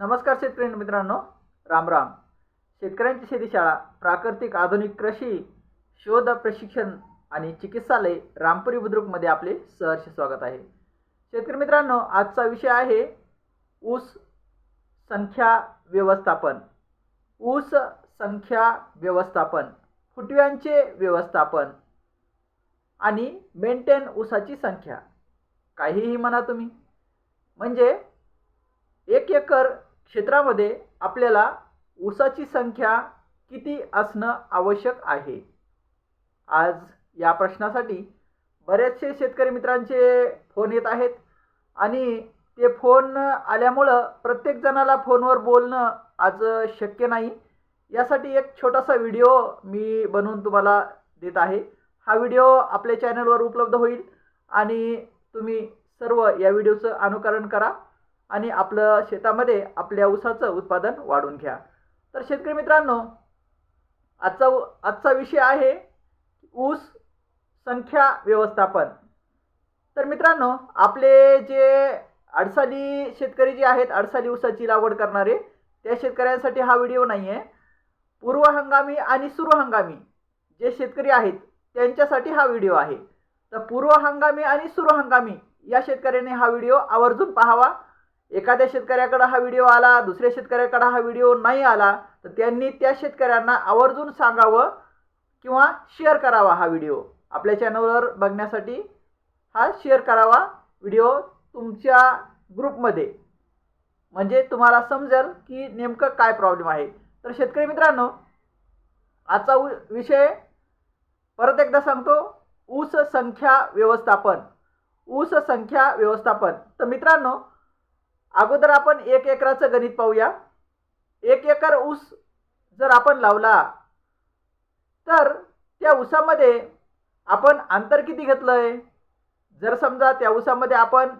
नमस्कार शेतकरी मित्रांनो. राम राम. शेतकऱ्यांची शेतीशाळा प्राकृतिक आधुनिक कृषी शोध प्रशिक्षण आणि चिकित्सालय रामपुरी बुद्रुकमध्ये आपले सहर्ष स्वागत आहे. शेतकरी मित्रांनो आजचा विषय आहे ऊस संख्या व्यवस्थापन. ऊस संख्या व्यवस्थापन फुटव्यांचे व्यवस्थापन आणि मेंटेन ऊसाची संख्या. काहीही म्हणा तुम्ही. म्हणजे एक एकर क्षेत्रामध्ये आपल्याला ऊसाची संख्या किती असणं आवश्यक आहे? आज या प्रश्नासाठी बरेचसे शेतकरी मित्रांचे फोन येत आहेत आणि ते फोन आल्यामुळं प्रत्येक जणाला फोनवर बोलणं आज शक्य नाही. यासाठी एक छोटासा व्हिडिओ मी बनवून तुम्हाला देत आहे. हा व्हिडिओ आपल्या चॅनलवर उपलब्ध होईल आणि तुम्ही सर्व या व्हिडिओचं अनुकरण करा. आणि आपलं शेतामध्ये आपल्या ऊसाचं उत्पादन वाढवून घ्या. तर शेतकरी मित्रांनो आजचा आजचा विषय आहे ऊस संख्या व्यवस्थापन. तर मित्रांनो आपले जे अडसाली शेतकरी जे आहेत अडसाली ऊसाची लागवड करणारे त्या शेतकऱ्यांसाठी हा व्हिडिओ नाही आहे पूर्व हंगामी आणि सुरू हंगामी जे शेतकरी आहेत त्यांच्यासाठी हा व्हिडिओ आहे. तर पूर्व हंगामी आणि सुरू हंगामी या शेतकऱ्याने हा व्हिडिओ आवर्जून पाहावा. एखाद्या शेतकऱ्याकडं हा व्हिडिओ आला दुसऱ्या शेतकऱ्याकडं हा व्हिडिओ नाही आला तर त्यांनी त्या शेतकऱ्यांना आवर्जून सांगावं किंवा शेअर करावा हा व्हिडिओ. आपल्या चॅनलवर बघण्यासाठी हा शेअर करावा व्हिडिओ तुमच्या ग्रुपमध्ये म्हणजे तुम्हाला समजेल की नेमकं काय प्रॉब्लेम आहे. तर शेतकरी मित्रांनो आजचा उ विषय परत एकदा सांगतो ऊस संख्या व्यवस्थापन. ऊस संख्या व्यवस्थापन. तर मित्रांनो अगोदर आपण एक एकराचं गणित पाहूया. एक एकर ऊस जर आपण लावला तर त्या ऊसामध्ये आपण अंतर किती घेतलं आहे जर समजा त्या ऊसामध्ये आपण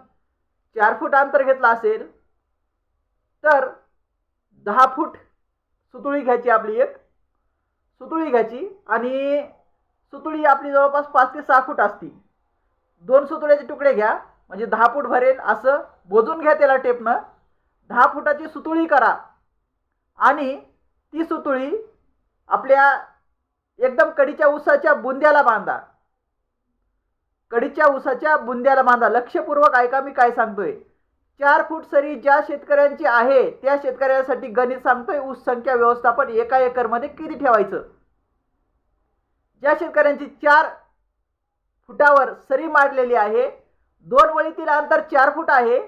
चार फूट अंतर घेतलं असेल तर दहा फूट सुतुळी घ्यायची आपली एक सुतुळी घ्यायची आणि सुतुळी आपली जवळपास पाच ते सहा फूट असती दोन सुतुळ्याचे तुकडे घ्या. म्हणजे दहा फूट भरेल असं बोजून घ्या त्याला टेपनं. दहा फुटाची सुतुळी करा. आणि ती सुतुळी आपल्या एकदम कडीच्या ऊसाच्या बुंद्याला बांधा. कडीच्या ऊसाच्या बुंद्याला बांधा. लक्षपूर्वक ऐका मी काय सांगतोय. चार फूट सरी ज्या शेतकऱ्यांची आहे त्या शेतकऱ्यांसाठी गणित सांगतोय. ऊस संख्या व्यवस्थापन एका एकरमध्ये किती ठेवायचं? ज्या शेतकऱ्यांची चार फुटावर सरी मारलेली आहे दोन वळीतील अंतर चार फूट आहे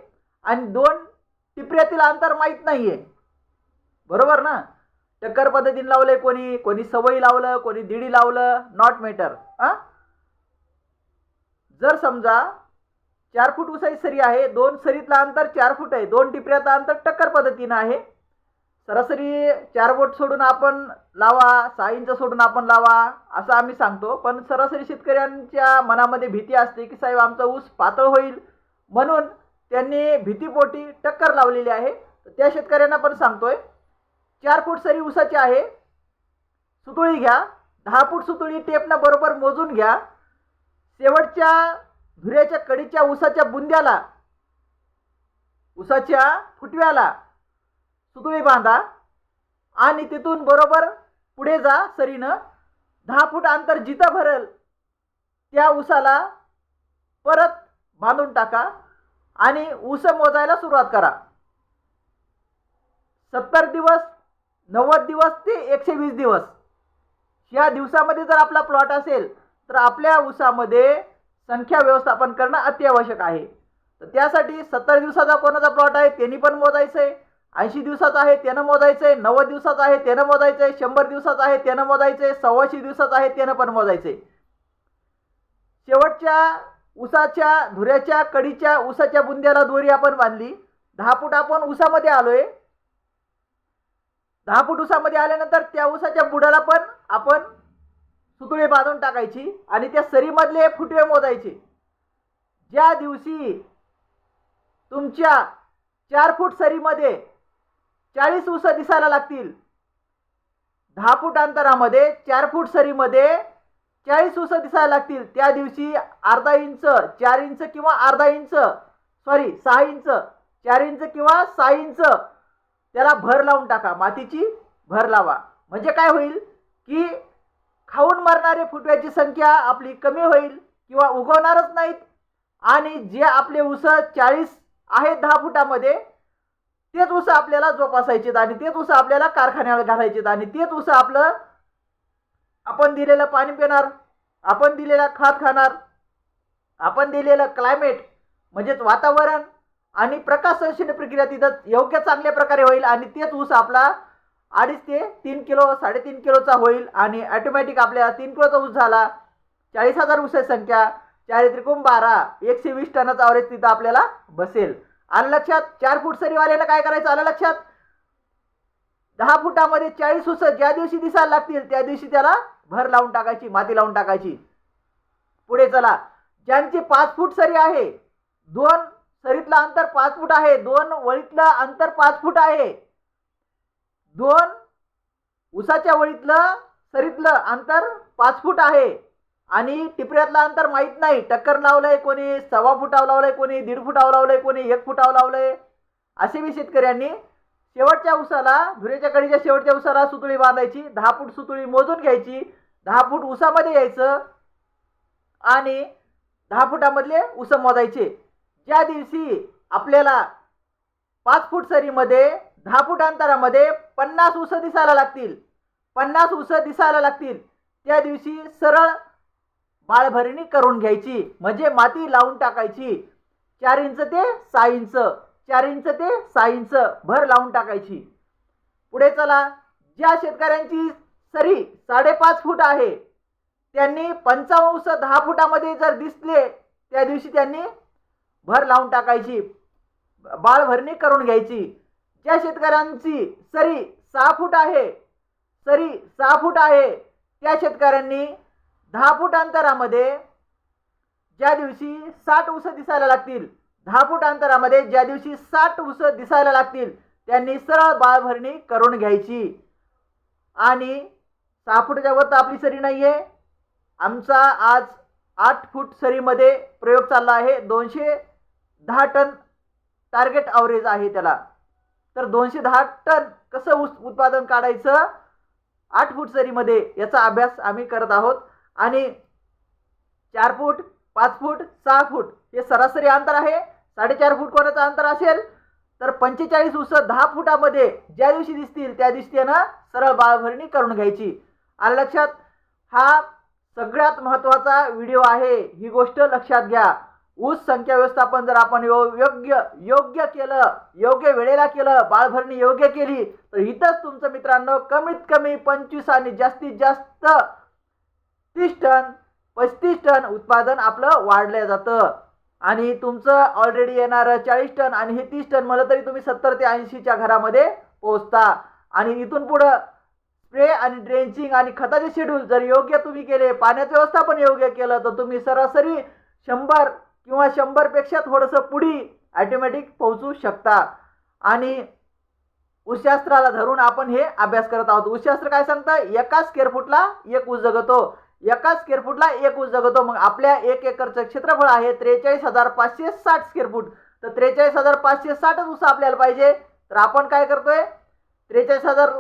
आणि दोन टिपऱ्यातील अंतर माहीत नाही आहे बरोबर ना? टक्कर पद्धतीने लावलंय कोणी कोणी सवयी लावलं कोणी दिडी लावलं नॉट मॅटर हां? जर समजा चार फूट उसाई सरी आहे दोन सरीतलं अंतर चार फूट आहे दोन टिपऱ्याचं अंतर टक्कर पद्धतीनं आहे सरासरी चार बोट सोडून आपण लावा सहा इंच सोडून आपण लावा असं आम्ही सांगतो. पण सरासरी शेतकऱ्यांच्या मनामध्ये भीती असते की साहेब आमचा ऊस पातळ होईल म्हणून त्यांनी भीतीपोटी टक्कर लावलेली आहे. त्या शेतकऱ्यांना पण सांगतोय चार फूट सरी ऊसाची आहे सुतुळी घ्या. दहा फूट सुतुळी टेपनं बरोबर मोजून घ्या. शेवटच्या धुऱ्याच्या कडीच्या ऊसाच्या बुंद्याला ऊसाच्या फुटव्याला सुतुळी बांधा आणि तिथून बरोबर पुढे जा सरीनं. दहा फूट अंतर जिथं भरेल त्या ऊसाला परत बांधून टाका आणि ऊस मोजायला सुरुवात करा. सत्तर दिवस नव्वद दिवस ते एकशे वीस दिवस. या दिवसामध्ये जर आपला प्लॉट असेल तर आपल्या ऊसामध्ये संख्या व्यवस्थापन करणं अत्यावश्यक आहे. तर त्यासाठी सत्तर दिवसाचा कोणाचा प्लॉट आहे त्यांनी पण मोजायचं आहे ऐंशी दिवसाचा आहे त्यानं मोजायचं आहे नव्वद दिवसाचा आहे त्यानं मोजायचं आहे शंभर दिवसाचा आहे त्यानं मोजायचं आहे सव्वाशे दिवसाचा आहे त्यानं पण मोजायचं आहे शेवटच्या उसाच्या धुऱ्याच्या कडीच्या उसाच्या बुंद्याला दोरी आपण बांधली. दहा फूट आपण उसामध्ये आलोय. दहा फूट उसामध्ये आल्यानंतर त्या उसाच्या बुडाला पण आपण सुतुळे बांधून टाकायची आणि त्या सरीमधले फुटवे मोजायचे. ज्या दिवशी तुमच्या चार फूट सरीमध्ये चाळीस ऊस दिसायला लागतील. दहा फूट अंतरामध्ये चार फूट सरीमध्ये चाळीस ऊस दिसायला लागतील. त्या दिवशी अर्धा इंच चार इंच किंवा अर्धा इंच सॉरी सहा इंच चार इंच किंवा सहा इंच त्याला भर लावून टाका. मातीची भर लावा. म्हणजे काय होईल की खाऊन मरणारे फुटव्याची संख्या आपली कमी होईल किंवा उगवणारच नाहीत. आणि जे आपले ऊस चाळीस आहेत दहा फुटामध्ये तेच ऊस आपल्याला जोपासायचेत आणि तेच ऊस आपल्याला कारखान्याला घालायचेत आणि तेच ऊस आपलं आपण दिलेलं पाणी पिणार आपण दिलेला खात खाणार आपण दिलेलं क्लायमेट म्हणजेच वातावरण आणि प्रकाश प्रक्रिया तिथं योग्य चांगल्या प्रकारे होईल आणि तेच ऊस आपला अडीच ते तीन किलो साडेतीन किलोचा होईल आणि ॲटोमॅटिक आपल्याला तीन किलोचा ऊस झाला. चाळीस हजार ऊसाची संख्या. चाळी त्रिकोण बारा एकशे वीस टनाचा अवरेज तिथं आपल्याला बसेल. आलं लक्षात चार फूट सरीवाल्याला काय करायचं? आलं लक्षात? दहा फुटामध्ये चाळीस उस ज्या दिवशी दिसायला लागतील त्या दिवशी त्याला भर लावून टाकायची माती लावून टाकायची. पुढे चला. ज्यांची पाच फूट सरी आहे दोन सरीतलं अंतर पाच फूट आहे दोन वळीतलं अंतर पाच फूट आहे. दोन उसाच्या वळीतलं सरीतलं अंतर पाच फूट आहे. आणि टिपऱ्यातलं अंतर माहीत नाही. टक्कर लावलंय कोणी सव्वा फुटावं लावलंय कोणी दीड फुटाव लावलंय कोणी एक फुटाव लावलंय असे बी शेतकऱ्यांनी शेवटच्या उसाला धुरेच्या कडीच्या शेवटच्या उसाला सुतळी बांधायची दहा फूट सुतळी मोजून घ्यायची दहा फूट उसामध्ये यायचं आणि दहा फुटामधले उस मोजायचे. ज्या दिवशी आपल्याला पाच फूट सरीमध्ये दहा फूट अंतरामध्ये पन्नास उस दिसायला लागतील पन्नास उस दिसायला लागतील त्या दिवशी सरळ बाळभरणी करून घ्यायची. म्हणजे माती लावून टाकायची. चार इंच ते सहा इंच. चार इंच ते सहा इंच भर लावून टाकायची. पुढे चला. ज्या शेतकऱ्यांची सरी साडेपाच फूट आहे त्यांनी पंचावंश दहा फुटामध्ये जर दिसले त्या दिवशी त्यांनी भर लावून टाकायची. बाळभरणी करून घ्यायची. ज्या शेतकऱ्यांची सरी सहा फूट आहे सरी सहा फूट आहे त्या शेतकऱ्यांनी दहा फूट अंतरामध्ये ज्या दिवशी साठ उस दिसायला लागतील दहा फूट अंतरामध्ये ज्या दिवशी साठ उस दिसायला लागतील त्यांनी सरळ बाळभरणी करून घ्यायची. आणि सहा फुटाच्या वर तर आपली सरी नाही आहे आमचा आज आठ फूट सरीमध्ये प्रयोग चालला आहे. दोनशे दहा टन टार्गेट अवरेज आहे त्याला. तर दोनशे दहा टन कसं ऊस उत्पादन काढायचं? आठ फूट सरीमध्ये याचा अभ्यास आम्ही करत आहोत. आणि चार फूट पाच फूट सहा फूट हे सरासरी अंतर आहे. साडेचार फूट कोणाचं अंतर असेल? तर पंचेचाळीस उस दहा फुटामध्ये ज्या दिवशी दिसतील त्या दिवशी त्यानं सरळ बाळभरणी करून घ्यायची. आणि लक्षात हा सगळ्यात महत्त्वाचा व्हिडिओ आहे. ही गोष्ट लक्षात घ्या. ऊस संख्या व्यवस्थापन जर आपण यो- योग्य योग्य केलं योग्य वेळेला केलं बाळभरणी योग्य केली तर इथंच तुमचं मित्रांनो कमीत कमी पंचवीस आणि जास्तीत जास्त तीस टन पस्तीस टन उत्पादन आपलं वाढलं जातं. आणि तुमचं ऑलरेडी येणारं चाळीस टन आणि हे तीस टन म्हणलं तरी तुम्ही सत्तर ते ऐंशीच्या घरामध्ये पोहोचता. आणि इथून पुढं स्प्रे आणि ड्रेंचिंग आणि खताचे शेड्यूल जर योग्य तुम्ही केले पाण्याचं व्यवस्थापन योग्य केलं तर तुम्ही सरासरी शंभर किंवा शंभरपेक्षा थोडंसं पुढी ॲटोमॅटिक पोहोचू शकता. आणि उशास्त्राला धरून आपण हे अभ्यास करत आहोत. उशास्त्र काय सांगतं एका स्क्वेअर एक ऊस जगतो. एका स्क्वेअर फूटला एक ऊस जगतो. मग आपल्या एक एकरचं क्षेत्रफळ आहे त्रेचाळीस हजार पाचशे साठ स्क्वेअर फूट तर त्रेचाळीस हजार पाचशे साठच ऊस आपल्याला पाहिजे. तर आपण काय करतोय? त्रेचाळीस हजार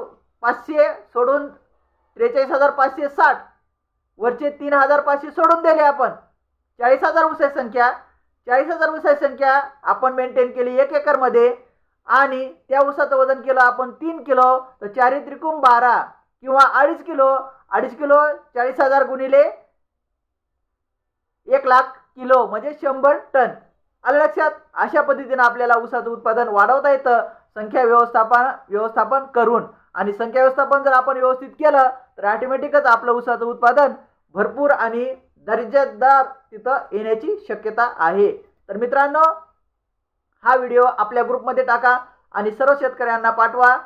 पाचशे सोडून त्रेचाळीस हजार पाचशे साठ वरचे तीन हजार पाचशे सोडून दिले आपण. चाळीस हजार उसाची संख्या. चाळीस हजार उसाची संख्या आपण मेंटेन केली एक एकरमध्ये. आणि त्या ऊसाचं वजन केलं आपण तीन किलो. तर चारी त्रिकोण बारा. किंवा अडीच किलो अडीच किलो चाळीस हजार गुणिले एक लाख किलो म्हणजे शंभर टन. आलं लक्षात? अशा पद्धतीनं आपल्याला ऊसाचं उत्पादन वाढवता येतं. संख्या व्यवस्थापन व्यवस्थापन करून. आणि संख्या व्यवस्थापन जर आपण व्यवस्थित केलं तर ऑटोमॅटिकच आपलं ऊसाचं उत्पादन भरपूर आणि दर्जेदार तिथं येण्याची शक्यता आहे. तर मित्रांनो हा व्हिडिओ आपल्या ग्रुपमध्ये टाका आणि सर्व शेतकऱ्यांना पाठवा.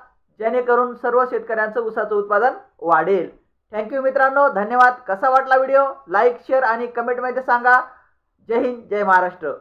जेणेकरून सर्व शेतकऱ्यांचं ऊसाचं उत्पादन वाढेल. थँक्यू मित्रांनो धन्यवाद. कसा वाटला व्हिडिओ लाईक शेअर आणि कमेंटमध्ये सांगा. जय हिंद जय महाराष्ट्र.